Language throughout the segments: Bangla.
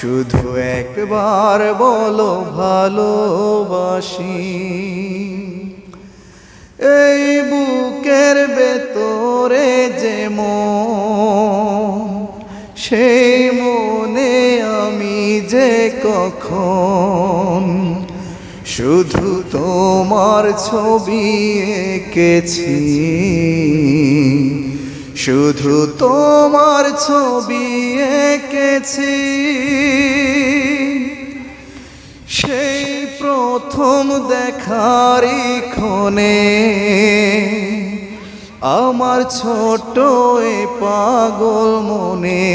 শুধু একবার বলো ভালোবাসি। এই বুকের ভেতরে যে সেই মনে আমি যে কখন। শুধু তোমার ছবি এঁকেছি, শুধু তোমার ছবি এঁকেছি। প্রথম দেখারি ক্ষণে আমার ছোট পাগল মনে।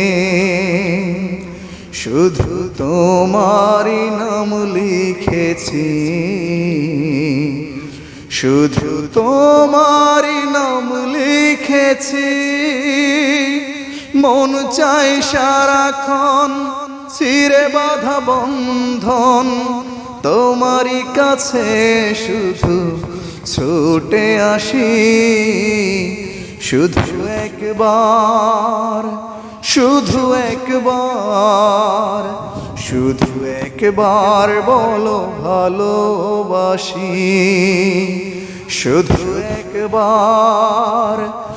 শুধু তোমারই নাম লিখেছি। শুধু তোমারই নাম লিখেছি। মন চাই সারাক্ষণ, চিরে বাধা বন্ধন। তোমারই কাছে শুধু ছুটে আসি। শুধু একবার শুধু একবার শুধু একবার বলো ভালোবাসি। শুধু একবার